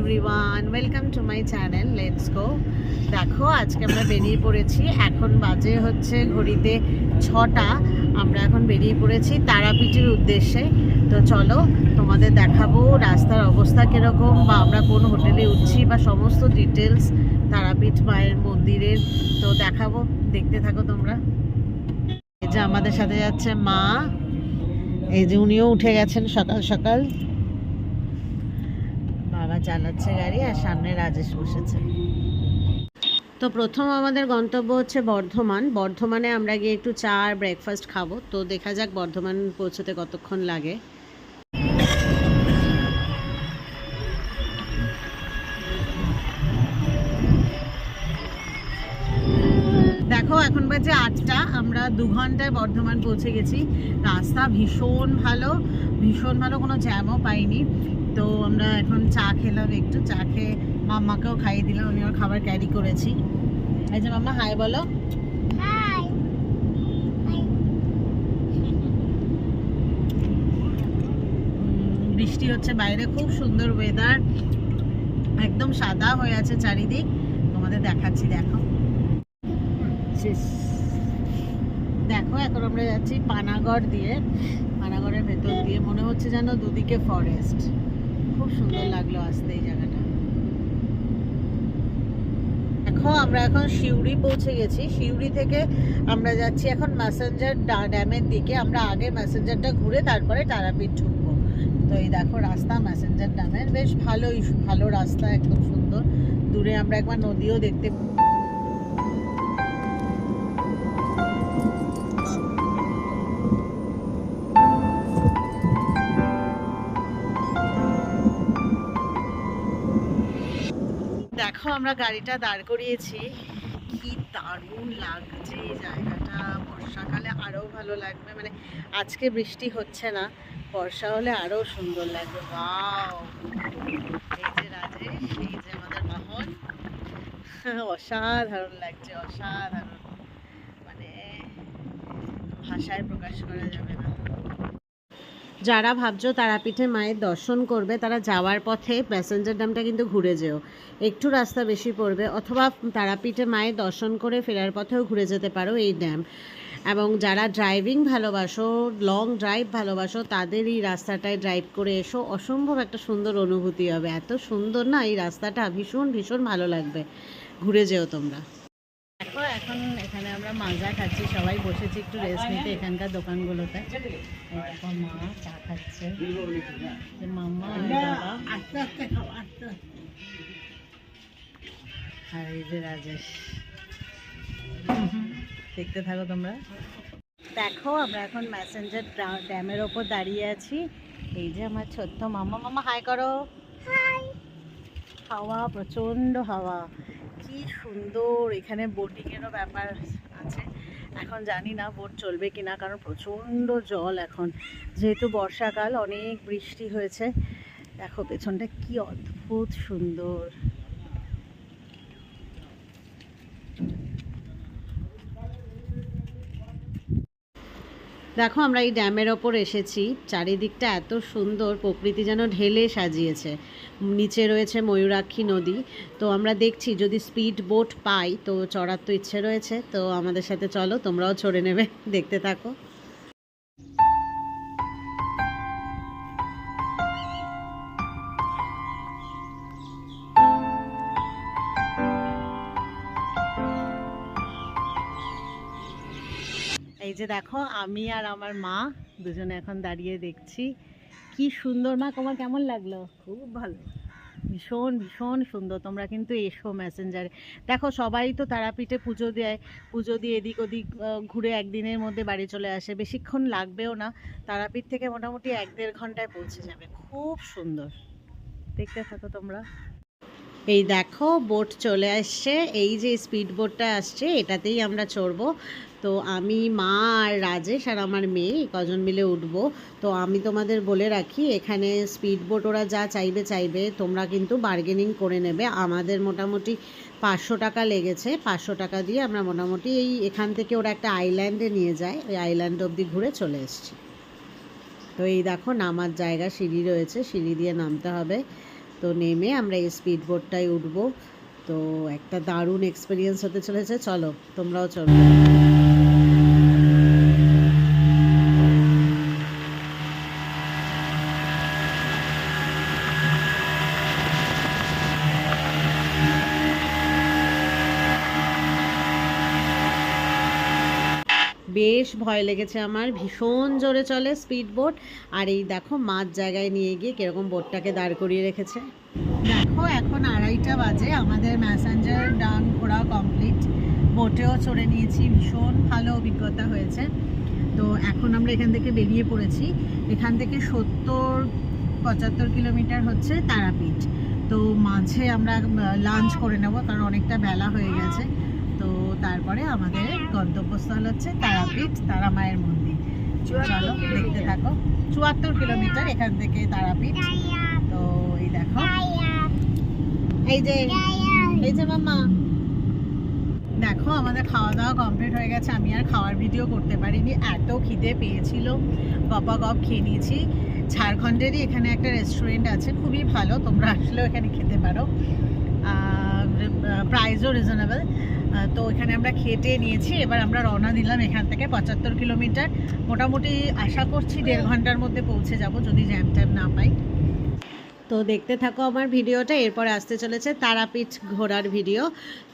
Everyone welcome to my channel let's go দেখো, আজকে আমরা বেরিয়ে পড়েছি, এখন বাজে হচ্ছে ঘড়িতে ছটা। আমরা এখন বেরিয়ে পড়েছি তারাপীঠের উদ্দেশ্যে। তো চলো, তোমাদের দেখাবো রাস্তার অবস্থা কীরকম, বা আমরা কোন হোটেলে উঠছি, বা সমস্ত ডিটেলস তারাপীঠ মায়ের মন্দিরের। তো দেখাবো, দেখতে থাকো তোমরা। এই যে আমাদের সাথে যাচ্ছে মা। এই যে উনিও উঠে গেছেন সকাল সকাল। চালাচ্ছে গাড়ি আর সামনে রাজেশ বসেছে। তো প্রথম আমাদের গন্তব্য হচ্ছে বর্ধমান। বর্ধমানে আমরা গিয়ে একটু চা আর ব্রেকফাস্ট খাব। তো দেখা যাক বর্ধমান পৌঁছতে কতক্ষণ লাগে। দেখো, এখন বাজে আটটা। আমরা দু ঘন্টায় বর্ধমান পৌঁছে গেছি। রাস্তা ভীষণ ভালো। ভীষণ ভালো কোনো জ্যামও পাইনি। তো আমরা এখন চা খেলাম একটু চা খেয়ে মাম্মাকেও খাইয়ে দিলাম আমি ওর খাবার ক্যারি করেছি। এই যে মাম্মা হাই বলো। বৃষ্টি হচ্ছে বাইরে খুব সুন্দর ওয়েদার একদম সাদা হয়ে আছে চারিদিক। তোমাদের দেখাচ্ছি দেখো। দেখো এখন আমরা যাচ্ছি পানাগড় দিয়ে। পানাগড়ের ভেতর দিয়ে। মনে হচ্ছে যেন দুদিকে ফরেস্ট খুব সুন্দর লাগল আসতে এই জায়গাটা। দেখো, আমরা এখন সিউড়ি পৌঁছে গেছি। সিউড়ি থেকে আমরা যাচ্ছি এখন ম্যাসেঞ্জার ড্যামের দিকে। আমরা আগে ম্যাসেঞ্জারটা ঘুরে তারপরে তারাপীঠ ঢুকবো। তো এই দেখো, রাস্তা ম্যাসেঞ্জার ড্যামের। বেশ ভালোই, ভালো রাস্তা, একদম সুন্দর। দূরে আমরা একবার নদীও দেখতে আমরা গাড়িটা দাঁড় করিয়েছি। কি দারুণ লাগছে এই জায়গাটা। বর্ষাকালে আরও ভালো লাগবে। মানে আজকে বৃষ্টি হচ্ছে না, বর্ষা হলে আরও সুন্দর লাগবে। ওয়াও! এই যে রাজেশ, এই যে আমাদের বাহন অসাধারণ লাগছে, অসাধারণ। মানে ভাষায় প্রকাশ করা যাবে না। যারা ভাবছ তারাপীঠে মায়ের দর্শন করবে, তারা যাওয়ার পথে প্যাসেঞ্জার ড্যামটা কিন্তু ঘুরে যেও। একটু রাস্তা বেশি পড়বে, অথবা তারাপীঠে মায়ের দর্শন করে ফেরার পথেও ঘুরে যেতে পারো এই ড্যাম এবং যারা ড্রাইভিং ভালোবাসো লং ড্রাইভ ভালোবাসো, তাদের এই রাস্তাটায় ড্রাইভ করে এসো। অসম্ভব একটা সুন্দর অনুভূতি হবে। এত সুন্দর না, এই রাস্তাটা ভীষণ ভীষণ ভালো লাগবে। ঘুরে যেও তোমরা। এখন এখানে আমরা মাজা খাচ্ছি সবাই বসেছি একটু রেস্ট নিতে এখানকার দোকানগুলোতে। মা চা খাচ্ছে। মাম্মা আর আস্তে আস্তে খাও আস্তে আর এই যে রাজেশ। দেখতে থাকো তোমরা। দেখো আমরা এখন ম্যাসেঞ্জার ড্যামের ওপর দাঁড়িয়ে আছি। এই যে আমার ছোট্ট মামা মামা হাই করো। হাওয়া প্রচণ্ড হাওয়া। কি সুন্দর, এখানে বোটিংয়েরও ব্যাপার আছে। এখন জানি না বোট চলবে কিনা, কারণ প্রচণ্ড জল এখন। যেহেতু বর্ষাকাল, অনেক বৃষ্টি হয়েছে। দেখো, পেছনটা কি অদ্ভুত সুন্দর। দেখো, আমরা এই ড্যামের ওপর এসেছি। চারিদিকটা এত সুন্দর, প্রকৃতি যেন ঢেলে সাজিয়েছে। নিচে রয়েছে ময়ূরাক্ষী নদী। তো আমরা দেখছি, যদি স্পিড বোট পাই, তো চড়ার তো ইচ্ছে রয়েছে। তো আমাদের সাথে চলো, তোমরাও চড়ে নেবে। দেখতে থাকো। এই যে দেখো আমি আর আমার মা দুজনে এখন দাঁড়িয়ে দেখছি। কি সুন্দর মা তোমার কেমন লাগল? খুব ভালো। ভীষণ ভীষণ সুন্দর। তোমরা কিন্তু এসো মেসেঞ্জারে। দেখো সবাই তো তারাপীঠে পুজো দেয়। পুজো দিয়ে এদিক ওদিক ঘুরে একদিনের মধ্যে বাড়ি চলে আসে। বেশিক্ষণ লাগবেও না। তারাপীঠ থেকে মোটামুটি এক দেড় ঘন্টায় পৌঁছে যাবে। খুব সুন্দর। দেখতে থাকো তোমরা। এই দেখো বোট চলে আসছে। এই যে স্পিড বোটটা আসছে, এটাতেই আমরা চড়বো। তো আমি, মা আর রাজেশ আর আমার মেয়ে কজন মিলে উঠবো। তো আমি তোমাদের বলে রাখি, এখানে স্পিড বোট ওরা যা চাইবে চাইবে। তোমরা কিন্তু বার্গেনিং করে নেবে। আমাদের মোটামুটি পাঁচশো টাকা লেগেছে। পাঁচশো টাকা দিয়ে আমরা মোটামুটি এই এখান থেকে ওরা একটা আইল্যান্ডে নিয়ে যায়। ওই আইল্যান্ড অবধি ঘুরে চলে এসেছি। তো এই দেখো, নামার জায়গা সিঁড়ি রয়েছে। সিঁড়ি দিয়ে নামতে হবে। তো নেমে আমরা এই স্পিড বোটটায় উঠবো। তো একটা দারুণ এক্সপিরিয়েন্স হতে চলেছে। চলো, তোমরাও চলো। বেশ ভয় লেগেছে আমার। ভীষণ জোরে চলে স্পিড বোট আর এই দেখো, মাঝ জায়গায় নিয়ে গিয়ে কীরকম বোটটাকে দাঁড় করিয়ে রেখেছে। দেখো, এখন আড়াইটা বাজে। আমাদের ম্যাসেঞ্জার ডান ঘোরা কমপ্লিট বোটেও চড়ে নিয়েছি। ভীষণ ভালো অভিজ্ঞতা হয়েছে। তো এখন আমরা এখান থেকে বেরিয়ে পড়েছি। এখান থেকে সত্তর, পঁচাত্তর কিলোমিটার হচ্ছে তারাপীঠ। তো মাঝে আমরা লাঞ্চ করে নেব, কারণ অনেকটা বেলা হয়ে গেছে। তারপরে আমাদের গন্তব্যস্থল হচ্ছে তারাপীঠ তারা মায়ের মন্দির। চলো দেখতে থাকো। চুয়াত্তর কিলোমিটার এখান থেকে তারাপীঠ। তো এই দেখো। এই যে এই যে মাম্মা। দেখো আমাদের খাওয়া দাওয়া কমপ্লিট হয়ে গেছে। আমি আর খাওয়ার ভিডিও করতে পারিনি। এত খিদে পেয়েছিল। গপা গপ খেয়ে নিয়েছি। ঝাড়খণ্ডেরই এখানে একটা রেস্টুরেন্ট আছে। খুবই ভালো। তোমরা আসলেও এখানে খেতে পারো। প্রাইসও রিজনেবল তো এখানে আমরা খেটে নিয়েছি। এবার আমরা রওনা দিলাম এখান থেকে পঁচাত্তর কিলোমিটার। মোটামুটি আশা করছি দেড় ঘণ্টার মধ্যে পৌঁছে যাব যদি জ্যাম ট্যাম না পাই। তো দেখতে থাকো আমার ভিডিওটা এরপরে আসতে চলেছে তারাপীঠ ঘোরার ভিডিও।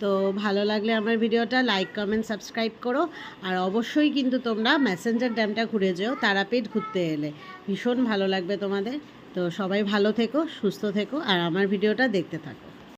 তো ভালো লাগলে আমার ভিডিওটা লাইক কমেন্ট সাবস্ক্রাইব করো। আর অবশ্যই কিন্তু তোমরা ম্যাসেঞ্জার ড্যামটা ঘুরে যেও তারাপীঠ ঘুরতে এলে। ভীষণ ভালো লাগবে তোমাদের। তো সবাই ভালো থেকো সুস্থ থেকো আর আমার ভিডিওটা দেখতে থাকো।